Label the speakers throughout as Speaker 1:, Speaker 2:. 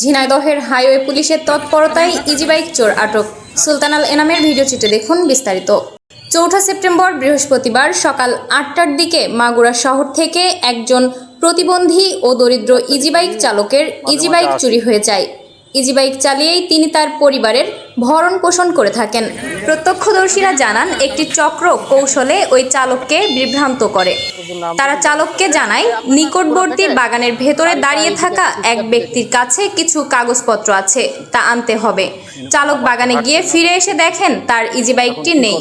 Speaker 1: ঝিনাইদহের হাইওয়ে পুলিশের তৎপরতায় ইজিবাইক চোর আটক। সুলতানাল এনামের ভিডিওচিত্রে দেখুন বিস্তারিত। চৌঠা সেপ্টেম্বর বৃহস্পতিবার সকাল আটটার দিকে মাগুরা শহর থেকে একজন প্রতিবন্ধী ও দরিদ্র ইজিবাইক চালকের ইজিবাইক চুরি হয়ে যায়। ইজিবাইক চালিয়েই তিনি তার পরিবারের ভরণ পোষণ করে থাকেন। প্রত্যক্ষদর্শীরা জানান, একটি চক্র কৌশলে ওই চালককে বিভ্রান্ত করে। তারা চালককে জানায়, নিকটবর্তী বাগানের ভেতরে দাঁড়িয়ে থাকা এক ব্যক্তির কাছে কিছু কাগজপত্র আছে, তা আনতে হবে। চালক বাগানে গিয়ে ফিরে এসে দেখেন তার ইজি বাইকটি নেই।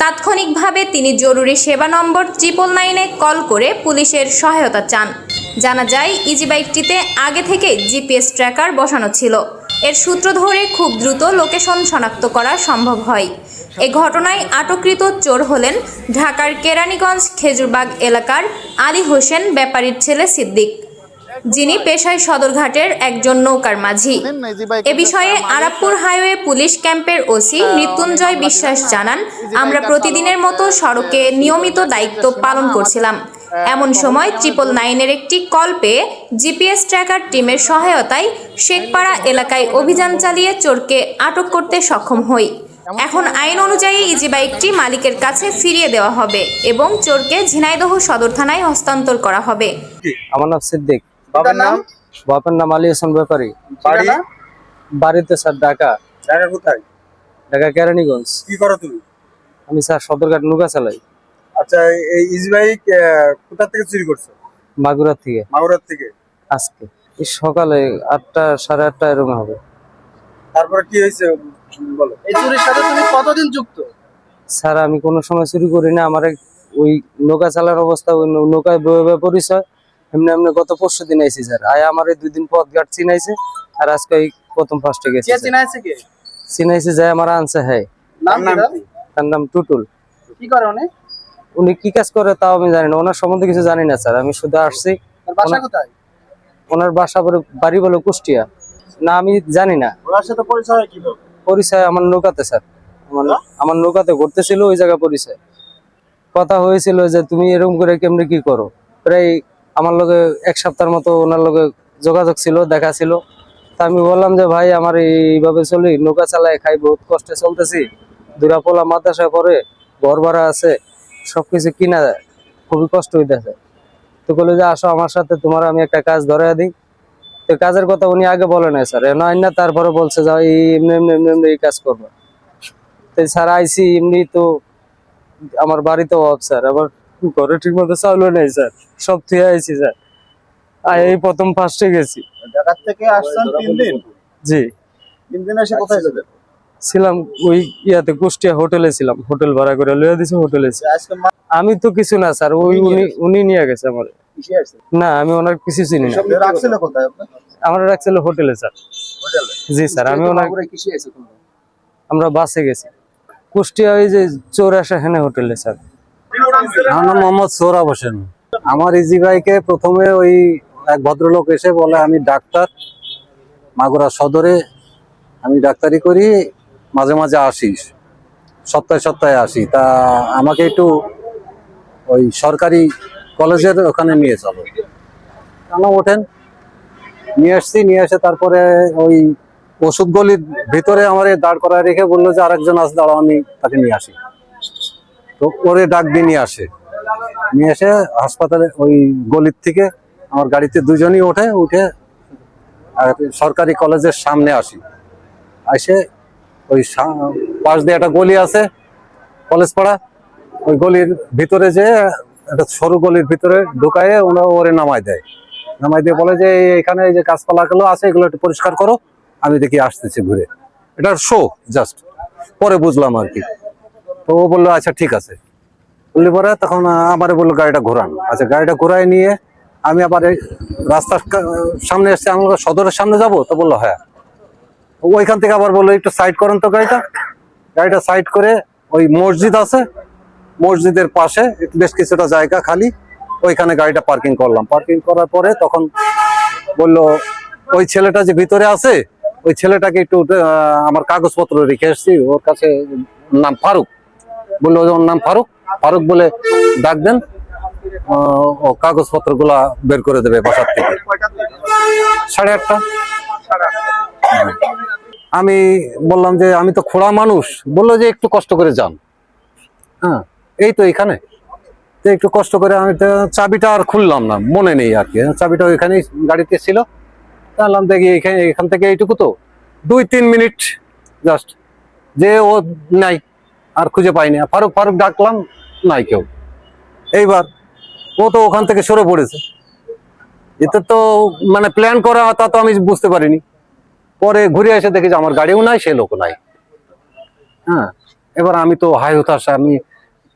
Speaker 1: তাৎক্ষণিকভাবে তিনি জরুরি সেবা নম্বর ট্রিপল নাইনে কল করে পুলিশের সহায়তা চান। জানা যায় ইজি বাইকটিতে আগে থেকে জিপিএস ট্র্যাকার বসানো ছিল। এর সূত্র ধরে খুব দ্রুত লোকেশন শনাক্ত করা সম্ভব হয়। এ ঘটনায় আটককৃত চোর হলেন ঢাকার কেরানীগঞ্জ খেজুরবাগ এলাকার আলী হোসেন ব্যাপারীর ছেলে সিদ্দিক। যিনি পেশায় সদরঘাটের একজন নৌকার মাঝি। এ বিষয়ে আরাপপুর হাইওয়ে পুলিশ ক্যাম্পের ওসি মৃত্যুঞ্জয় বিশ্বাস জানান, আমরা প্রতিদিনের মতো সড়কে নিয়মিত দায়িত্ব পালন করছিলাম। এমন সময় ট্রিপল নাইনের একটি কল পেয়ে জিপিএস ট্র্যাকার টিমের সহায়তায় শেখপাড়া এলাকায় অভিযান চালিয়ে চোরকে আটক করতে সক্ষম হই। এখন আইন অনুযায়ী ইজি বাইকটি মালিকের কাছে ফিরিয়ে দেওয়া হবে এবং চোরকে ঝিনাইদহ সদর থানায় হস্তান্তর করা হবে।
Speaker 2: আমার নাম সিদ্দিক।
Speaker 3: বাবার নাম?
Speaker 2: বাপের নাম আলী হাসান ব্যাপারী
Speaker 3: বাড়ি?
Speaker 2: বাড়িতে স্যার ঢাকা।
Speaker 3: ঢাকা কোথায়?
Speaker 2: ঢাকা কেরানীগঞ্জ।
Speaker 3: কি করো তুমি?
Speaker 2: আমি স্যার সদরঘাট নৌকা চালাই।
Speaker 3: আচ্ছা এই ইজি বাইক কোথা থেকে চুরি করছ?
Speaker 2: মাগুরা থেকে।
Speaker 3: মাগুরার থেকে?
Speaker 2: আজকে। এই সকালে আটটা সাড়ে আটটা এরকম হবে।
Speaker 3: তারপরে কি হয়েছে? বলো।
Speaker 4: এই চুরির সাথে তুমি কতদিন যুক্ত?
Speaker 2: স্যার আমি কোনো সময় চুরি করি না। আমার ওই নৌকা চালার অবস্থা ওই নৌকায় বয়ে পরিচয়। এমনি এমনি গত পরশু দিন আইছি স্যার। আয় আমার এই দুই দিন পথ ঘাট চিনাইছে আর আজকে এই প্রথম ফার্স্টে গেছি।
Speaker 4: চিনাইছে কে?
Speaker 2: চিনাইছে যায় আমার আনছে হ্যাঁ।
Speaker 4: নাম?
Speaker 2: তার নাম টুটুল।
Speaker 4: কি করে উনি?
Speaker 2: উনি কি কাজ করে তাও আমি জানি না। ওনার সম্বন্ধে কিছু জানি না স্যার। আমি শুধু আসছি।
Speaker 4: বাসা কোথায়?
Speaker 2: ওনার বাসা বাড়ি বলে কুষ্টিয়া। না আমি জানি না।
Speaker 3: ওনার সাথে পরিচয় কীভাবে?
Speaker 2: পরিচয় আমার নৌকাতে স্যার। আমার আমার নৌকাতে ঘুরতেছিল ওই জায়গা পরিচয়। কথা হয়েছিল যে তুমি এরকম করে কেমনে কি করো? প্রায় আমার লগে এক সপ্তাহের মতো ওনার লগে যোগাযোগ ছিল দেখা ছিল। তা আমি বললাম যে ভাই আমার এইভাবে চলি নৌকা চালায় খাই বহুত কষ্টে চলতেছি। দুরা পোলা মাদ্রাসা করে ঘর ভাড়া আছে সবকিছু কিনা খুবই কষ্ট হইতেছে। তো বলে যে আসো আমার সাথে তোমার আমি একটা কাজ ধরে দিই। তো কাজের কথা উনি আগে বলে নাই স্যার। নয় না তারপরে বলছে যে এমনি এমনি এমনি এমনি এই কাজ করব। তো স্যার আইসি এমনি তো আমার বাড়িতে অফ স্যার। আমার ঘরে ঠিক মতো চাউলও নেই স্যার। সব থুয়ে আইসি স্যার। আর এই প্রথম ফার্স্টে গেছি।
Speaker 3: ঢাকার থেকে আসছেন তিন দিন?
Speaker 2: জি।
Speaker 3: তিন দিন এসে কোথায় ছিলেন?
Speaker 2: ছিলাম ওই ইয়াতে কুষ্টিয়া হোটেলে ছিলাম। হোটেল ভাড়া করে লইয়া দিছে হোটেলে আমি তো কিছু না স্যার। ওই উনি উনি নিয়ে গেছে আমার। না আমি ওনার কিছু চিনি না।
Speaker 3: রাখছিল কোথায় আপনার?
Speaker 2: আমরা রাখছিল হোটেলে স্যার।
Speaker 3: হোটেলে?
Speaker 2: জি স্যার আমি ওনার আমরা বাসে গেছি। কুষ্টিয়া ওই যে চৌরাশা হেনে হোটেলে স্যার।
Speaker 5: আমার নাম মোহাম্মদ সোহরাব হোসেন। আমার ইজি বাইকে প্রথমে ওই এক ভদ্রলোক এসে বলে আমি ডাক্তার মাগুরা সদরে। আমি ডাক্তারি করি মাঝে মাঝে আসি সপ্তাহে সপ্তাহে আসি। তা আমাকে একটু ওই সরকারি কলেজের ওখানে নিয়ে চলো। কেন ওঠেন? নিয়ে আসছি, নিয়ে এসে তারপরে ওই ওষুধ গলির ভিতরে আমার দাঁড় করায় রেখে বলল যে আরেকজন আস দাঁড়াও, আমি তাকে নিয়ে আসি। তো ওরে ডাক দিয়ে নিয়ে আসে। নিয়ে এসে হাসপাতালে ওই গলির থেকে আমার গাড়িতে দুজনই ওঠে, উঠে সরকারি কলেজের সামনে আসি। এসে ওই পাশ দিয়ে একটা গলি আছে, কলেজ পাড়া। ওই গলির ভিতরে যে একটা সরু গলির ভিতরে ঢুকায়ে ওরা ওরে নামাই দেয়। নামাই দিয়ে বলে যে এখানে এই যে গাছপালাগুলো আছে, এগুলো একটু পরিষ্কার করো, আমি দেখি আসতেছি ঘুরে। এটা শো জাস্ট পরে বুঝলাম আর কি। তো ও বলল আচ্ছা ঠিক আছে। বললি পরে তখন আমারে বলল, গাড়িটা ঘোরান। আচ্ছা গাড়িটা ঘোরায় নিয়ে আমি আবার রাস্তার সামনে এসে আমি সদরের সামনে যাব? তো বলল হ্যাঁ। ওইখান থেকে আবার বলল, একটু সাইড করেন তো গাড়িটা। গাড়িটা সাইড করে ওই মসজিদ আছে মসজিদের পাশে বেশ কিছুটা জায়গা খালি, ওইখানে গাড়িটা পার্কিং করলাম। পার্কিং করার পরে তখন বলল, ওই ছেলেটা যে ভিতরে আছে, ওই ছেলেটাকে একটু আমার কাগজপত্র রেখে এসেছি ওর কাছে নাম ফারুক। বলল, ওর নাম ফারুক? ফারুক বলে, ডাক দেন ও কাগজপত্রগুলা বের করে দেবে বাসার থেকে? সাড়ে আটটা। আমি বললাম যে, আমি তো খোড়া মানুষ। বলল যে, একটু কষ্ট করে যান। হ্যাঁ। এই তো এখানে। একটু কষ্ট করে আমি চাবিটা আর খুললাম না, মনে নেই আর কি। চাবিটা ওইখানেই গাড়িতে ছিল। তাহলাম দেখি এখানে এখান থেকে এইটুকু তো। দুই তিন মিনিট জাস্ট যে ও নাই, আর খুঁজে পাইনি। ফারুক ফারুক ডাকলাম, নাই কেউ। এইবার ও তো ওখান থেকে সরে পড়েছে। এতে তো মানে প্ল্যান করা, তা তো আমি বুঝতে পারিনি। পরে ঘুরে এসে দেখি যে আমার গাড়িও নাই, সে লোক নাই। হ্যাঁ এবার আমি তো হাই হতাশ, আমি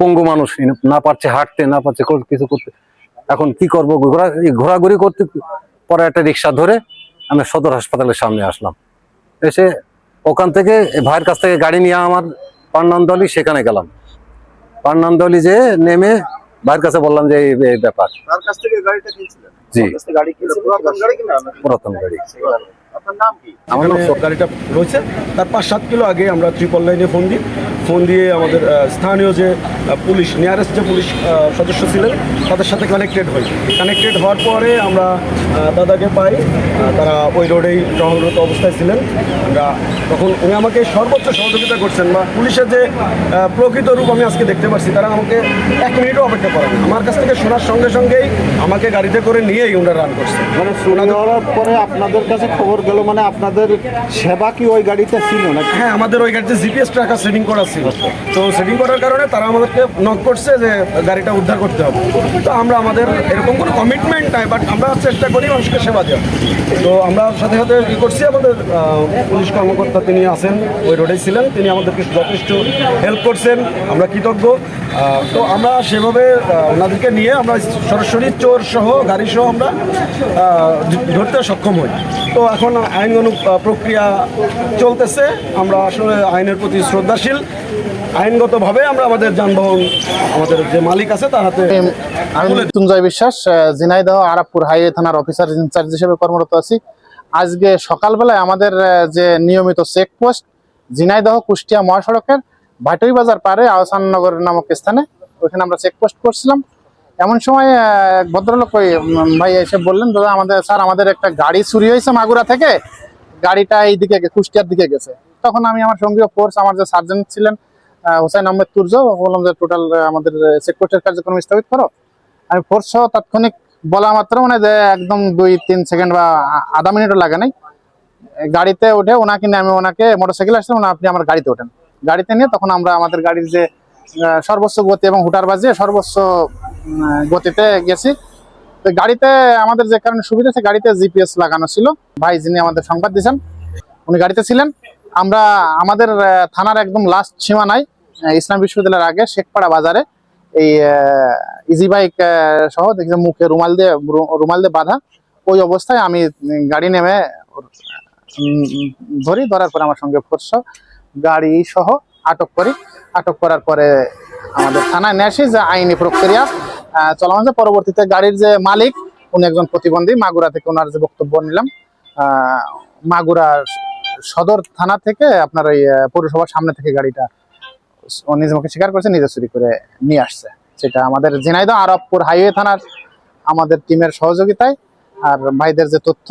Speaker 5: পঙ্গু মানুষ না পারছে হাঁটতে না পারছে কিছু করতে। এখন কি করব? ঘোরা ঘোরাঘুরি করতে পরে একটা রিক্সা ধরে আমি সদর হাসপাতালের সামনে আসলাম। এসে ওখান থেকে ভাইয়ের কাছ থেকে গাড়ি নিয়ে আমার পান্নান্দলি সেখানে গেলাম। পান্নান্দলি যে নেমে ভাইয়ের কাছে বললাম যে এই ব্যাপার।
Speaker 3: তার কাছ থেকে গাড়িটা কিনছিলেন?
Speaker 5: জি।
Speaker 3: পুরাতন গাড়ি
Speaker 5: আমার নাম
Speaker 6: রয়েছে। তার পাঁচ সাত কিলো আগে আমরা ট্রিপল লাইনে ফোন দিই। ফোন দিয়ে আমাদের স্থানীয় যে পুলিশ নিয়ারেস্ট যে পুলিশ সদস্য ছিলেন তাদের সাথে কানেক্টেড হই। কানেক্টেড হওয়ার পরে আমরা দাদাকে পাই তারা ওই রোডেই টহলরত অবস্থায় ছিলেন। আমরা তখন উনি আমাকে সর্বোচ্চ সহযোগিতা করছেন বা পুলিশের যে প্রকৃত রূপ আমি আজকে দেখতে পাচ্ছি তারা আমাকে এক মিনিটও অপেক্ষা করেন আমার কাছ থেকে শোনার সঙ্গে সঙ্গেই আমাকে গাড়িতে করে নিয়েই ওনারা রান করছে।
Speaker 7: মানে হওয়ার পরে আপনাদের কাছে খবর গেল মানে আপনাদের সেবা কি ওই গাড়িতে ছিল না
Speaker 6: হ্যাঁ আমাদের ওই গাড়িতে জিপিএস ট্র্যাকার সেটিং করা ছিল। তো সেটিং করার কারণে তারা আমাদেরকে নক করছে যে গাড়িটা উদ্ধার করতে হবে। তো আমরা আমাদের এরকম কোনো কমিটমেন্ট নাই বাট আমরা চেষ্টা করি মানুষকে সেবা দেওয়া তো আমরা সাথে সাথে ই করছি আমাদের পুলিশ কর্মকর্তা তিনি আছেন ওই রোডেই ছিলেন তিনি আমাদেরকে যথেষ্ট হেল্প করছেন আমরা কৃতজ্ঞ। তো আমরা সেভাবে ওনাদেরকে নিয়ে আমরা সরাসরি চোর সহ গাড়ি সহ আমরা ধরতে সক্ষম হই। তো এখন আইন আহ, প্রক্রিয়া চলতেছে আমরা আসলে আইনের প্রতি শ্রদ্ধাশীল। আইনগতভাবে আমরা আমাদের যানবাহন আমাদের যে মালিক আছে তার হাতে
Speaker 8: আমি মৃত্যুঞ্জয় বিশ্বাস ঝিনাইদহ আরাবপুর হাইওয়ে থানার অফিসার ইনচার্জ হিসেবে কর্মরত আছি। আজকে সকালবেলায় আমাদের যে নিয়মিত চেকপোস্ট ঝিনাইদহ কুষ্টিয়া মহাসড়কের ভাটুই বাজার পারে আহসাননগর নামক স্থানে ওইখানে আমরা চেকপোস্ট করছিলাম। এমন সময় ভদ্রলোক ওই ভাই এসে বললেন দাদা আমাদের স্যার আমাদের একটা গাড়ি চুরি হয়েছে মাগুরা থেকে। গাড়িটা এই দিকে গে- কুষ্টিয়ার দিকে গেছে। তখন আমি আমার সঙ্গীয় ফোর্স আমার যে সার্জেন্ট ছিলেন হোসেন আহমেদ তুর্জ বললাম যে টোটাল আমাদের চেকপোস্টের কার্যক্রম স্থগিত করো। আমি ফোর্স তাৎক্ষণিক বলা মাত্র মানে যে একদম দুই তিন সেকেন্ড বা আধা মিনিটও লাগে নাই। গাড়িতে উঠে ওনাকে নিয়ে আমি ওনাকে মোটরসাইকেল আসছে ওনা আপনি আমার গাড়িতে ওঠেন। গাড়িতে নিয়ে তখন আমরা আমাদের গাড়ির যে সর্বোচ্চ গতি এবং হুটার বাজিয়ে সর্বোচ্চ গতিতে গেছি। তো গাড়িতে আমাদের যে কারণে সুবিধা আছে গাড়িতে জিপিএস লাগানো ছিল। ভাই যিনি আমাদের সংবাদ দিয়েছেন উনি গাড়িতে ছিলেন। আমরা আমাদের থানার একদম লাস্ট সীমানায় আহ, ইসলাম বিশ্ববিদ্যালয়ের আগে শেখপাড়া বাজারে এই ইজি বাইক সহ দেখছি মুখে রুমাল দিয়ে রুমাল দিয়ে বাঁধা। ওই অবস্থায় আমি গাড়ি নেমে ধরি, ধরার পরে আমার সঙ্গে ফোর্স গাড়ি সহ আটক করি। আটক করার পরে আমাদের থানায় নিয়ে আসি যে আইনি প্রক্রিয়া চলমান আছে। পরবর্তীতে গাড়ির যে মালিক, উনি একজন প্রতিবন্ধী। মাগুরা থেকে ওনার যে বক্তব্য নিলাম মাগুরা সদর থানা থেকে আপনার ওই পৌরসভার সামনে থেকে গাড়িটা ও মুখে স্বীকার করেছে নিজে চুরি করে নিয়ে আসছে। সেটা আমাদের ঝিনাইদহ আরবপুর হাইওয়ে থানার আমাদের টিমের সহযোগিতায়। আর ভাইদের যে তথ্য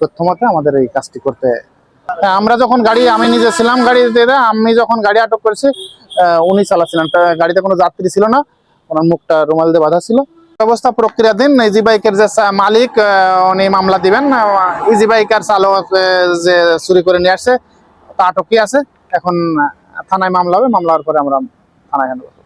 Speaker 8: তথ্য মতে আমাদের এই কাজটি করতে হ্যাঁ, আমরা যখন গাড়ি আমি নিজে ছিলাম গাড়িতে আমি যখন গাড়ি আটক করেছি উনি চালাচ্ছিলেন। গাড়িতে কোনো যাত্রী ছিল না ওনার মুখটা রুমাল দিয়ে বাঁধা ছিল। ব্যবস্থা প্রক্রিয়াধীন ইজি বাইকের যে মালিক উনি মামলা দিবেন। ইজি বাইকার চালক যে চুরি করে নিয়ে আসছে তা আটকই আছে? এখন থানায় মামলা হবে মামলা হওয়ার পরে আমরা থানায় হ্যান্ড